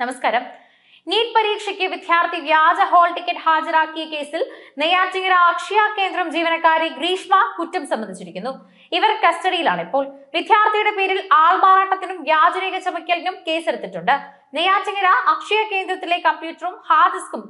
നമസ്കാരം. നീറ്റ് പരീക്ഷയ്ക്ക് വിദ്യാർത്ഥി വ്യാജ ഹോൾ ടിക്കറ്റ് ഹാജരാക്കിയ കേസിൽ നെയ്യാറ്റിങ്കര അക്ഷയ കേന്ദ്രം ജീവനക്കാരി ഗ്രീഷ്മ കുറ്റം സംബന്ധിച്ചിരിക്കുന്നു ഇവർ കസ്റ്റഡിയിലാണ് ഇപ്പോൾ. വിദ്യാർത്ഥിയുടെ പേരിൽ ആൾമാറാട്ടത്തിനും വ്യാജരേഖ ചമയ്ക്കലിനും കേസെടുത്തിട്ടുണ്ട്. നെയ്യാറ്റിങ്കര അക്ഷയ കേന്ദ്രത്തിലെ കമ്പ്യൂട്ടറും ഹാർഡ് ഡിസ്കും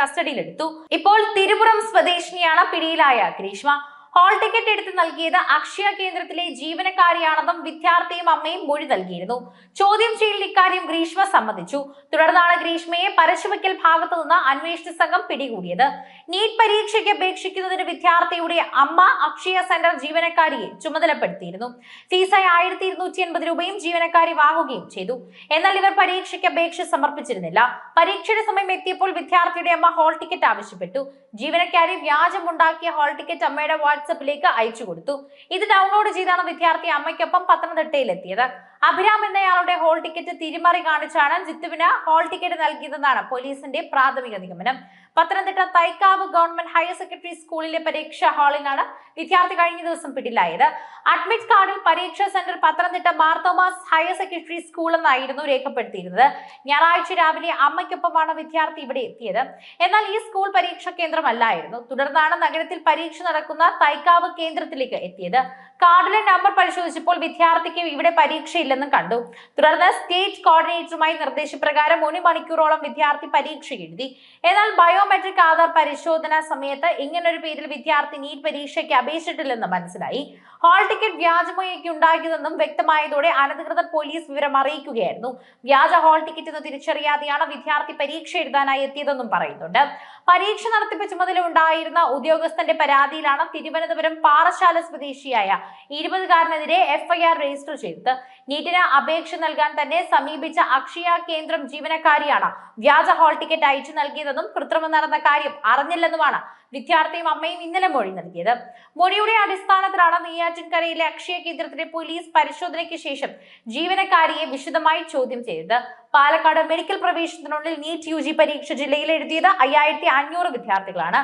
കസ്റ്റഡിയിലെടുത്തു. ഇപ്പോൾ തിരുപുറം സ്വദേശിനിയാണ് പിടിയിലായ ഗ്രീഷ്മ. ഹാൾ ടിക്കറ്റ് എടുത്ത് നൽകിയത് അക്ഷയ കേന്ദ്രത്തിലെ ജീവനക്കാരിയാണെന്നും വിദ്യാർത്ഥിയും അമ്മയും മൊഴി നൽകിയിരുന്നു. ചോദ്യം ചെയ്യലിൽ ഇക്കാര്യം ഗ്രീഷ്മ സമ്മതിച്ചു. തുടർന്നാണ് ഗ്രീഷ്മയെ പരശുവയ്ക്കൽ ഭാഗത്തു നിന്ന് അന്വേഷണ സംഘം പിടികൂടിയത്. നീറ്റ് പരീക്ഷയ്ക്ക് അപേക്ഷിക്കുന്നതിന് വിദ്യാർത്ഥിയുടെ അമ്മ അക്ഷയ സെന്റർ ജീവനക്കാരിയെ ചുമതലപ്പെടുത്തിയിരുന്നു. ഫീസായി ആയിരത്തി ഇരുന്നൂറ്റി എൺപത് രൂപയും ജീവനക്കാരി വാങ്ങുകയും ചെയ്തു. എന്നാൽ ഇവർ പരീക്ഷയ്ക്ക് അപേക്ഷ സമർപ്പിച്ചിരുന്നില്ല. പരീക്ഷയുടെ സമയം എത്തിയപ്പോൾ വിദ്യാർത്ഥിയുടെ അമ്മ ഹോൾ ടിക്കറ്റ് ആവശ്യപ്പെട്ടു. ജീവനക്കാരി വ്യാജമുണ്ടാക്കിയ ഹോൾ ടിക്കറ്റ് അമ്മയുടെ വാട്സപ്പിലേക്ക് അയച്ചു കൊടുത്തു. ഇത് ഡൗൺലോഡ് ചെയ്താണ് വിദ്യാർത്ഥി അമ്മയ്ക്കൊപ്പം പത്തനംതിട്ടയിൽ എത്തിയത് അഭിരാം എന്നയാളുടെ ഹോൾ ടിക്കറ്റ് തിരിമറി കാണിച്ചാണ് ജിത്തുവിന് ഹോൾ ടിക്കറ്റ് നൽകിയതെന്നാണ് പോലീസിന്റെ പ്രാഥമിക നിഗമനം. Pathanamthitta Thaikkavu government higher secondary സ്കൂളിലെ പരീക്ഷാ ഹാളിലാണ് വിദ്യാർത്ഥി കഴിഞ്ഞ ദിവസം പിടിയിലായത്. അഡ്മിറ്റ് കാർഡിൽ പരീക്ഷാ centre Pathanamthitta Marthomas higher secondary school എന്നായിരുന്നു രേഖപ്പെടുത്തിയിരുന്നത്. ഞായറാഴ്ച രാവിലെ അമ്മയ്ക്കൊപ്പമാണ് വിദ്യാർത്ഥി ഇവിടെ എത്തിയത്. എന്നാൽ ഈ സ്കൂൾ പരീക്ഷാ കേന്ദ്രമല്ലായിരുന്നു. തുടർന്നാണ് നഗരത്തിൽ പരീക്ഷ നടക്കുന്ന തൈക്കാവ് കേന്ദ്രത്തിലേക്ക് എത്തിയത്. കാർഡിലെ നമ്പർ പരിശോധിച്ചപ്പോൾ വിദ്യാർത്ഥിക്ക് ഇവിടെ പരീക്ഷയില്ലെന്നും കണ്ടു. തുടർന്ന് സ്റ്റേറ്റ് കോർഡിനേറ്ററുമായി നിർദ്ദേശപ്രകാരം ഒരു മണിക്കൂറോളം വിദ്യാർത്ഥി പരീക്ഷ എഴുതി. എന്നാൽ ബയോമെട്രിക് ആധാർ പരിശോധന സമയത്ത് ഇങ്ങനൊരു പേരിൽ വിദ്യാർത്ഥി നീറ്റ് പരീക്ഷയ്ക്ക് അപേക്ഷിച്ചിട്ടില്ലെന്ന് മനസ്സിലായി. ഹാൾ ടിക്കറ്റ് വ്യാജമൊക്കെ ഉണ്ടാക്കിയതെന്നും വ്യക്തമായതോടെ അനധികൃത പോലീസ് വിവരം അറിയിക്കുകയായിരുന്നു. വ്യാജ ഹാൾ ടിക്കറ്റ് എന്ന് തിരിച്ചറിയാതെയാണ് വിദ്യാർത്ഥി പരീക്ഷ എഴുതാനായി എത്തിയതെന്നും പറയുന്നുണ്ട്. പരീക്ഷ നടത്തിപ്പ് ചുമതല ഉണ്ടായിരുന്ന ഉദ്യോഗസ്ഥന്റെ പരാതിയിലാണ് തിരുവനന്തപുരം പാറശാല സ്വദേശിയായ ഇരുപതുകാരനെതിരെ എഫ്ഐആർ രജിസ്റ്റർ ചെയ്തത്. നീറ്റിന് അപേക്ഷ നൽകാൻ തന്നെ സമീപിച്ച അക്ഷയ കേന്ദ്രം ജീവനക്കാരിയാണ് വ്യാജ ഹാൾ ടിക്കറ്റ് അയച്ചു നൽകിയതെന്നും കൃത്രിമം നടന്ന കാര്യം അറിഞ്ഞില്ലെന്നുമാണ് വിദ്യാർത്ഥിയും അമ്മയും ഇന്നലെ മൊഴി നൽകിയത്. മൊഴിയുടെ അടിസ്ഥാനത്തിലാണ് നെയ്യാറ്റിൻകരയിലെ അക്ഷയ കേന്ദ്രത്തിലെ പോലീസ് പരിശോധനയ്ക്ക് ശേഷം ജീവനക്കാരിയെ വിശദമായി ചോദ്യം ചെയ്തത്. പാലക്കാട് മെഡിക്കൽ പ്രവേശനത്തിനുള്ളിൽ നീറ്റ് യു ജി പരീക്ഷ ജില്ലയിൽ എഴുതിയത് അയ്യായിരത്തി അഞ്ഞൂറ് വിദ്യാർത്ഥികളാണ്.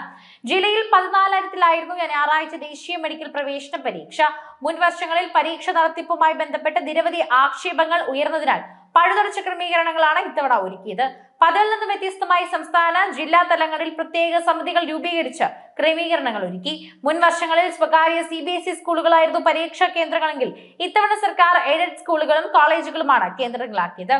ജില്ലയിൽ പതിനാലായിരത്തിലായിരുന്നു ഞായറാഴ്ച ദേശീയ മെഡിക്കൽ പ്രവേശന പരീക്ഷ. മുൻ വർഷങ്ങളിൽ പരീക്ഷ നടത്തിപ്പുമായി ബന്ധപ്പെട്ട് നിരവധി ആക്ഷേപങ്ങൾ ഉയർന്നതിനാൽ പഴുതടച്ച ക്രമീകരണങ്ങളാണ് ഇത്തവണ ഒരുക്കിയത്. പതിൽ നിന്ന് വ്യത്യസ്തമായി സംസ്ഥാന ജില്ലാ തലങ്ങളിൽ പ്രത്യേക സമിതികൾ രൂപീകരിച്ച് ക്രമീകരണങ്ങൾ ഒരുക്കി. മുൻ വർഷങ്ങളിൽ സ്വകാര്യ സി ബി എസ് ഇ സ്കൂളുകളായിരുന്നു പരീക്ഷാ കേന്ദ്രങ്ങളെങ്കിൽ ഇത്തവണ സർക്കാർ എയ്ഡഡ് സ്കൂളുകളും കോളേജുകളുമാണ് കേന്ദ്രങ്ങളാക്കിയത്.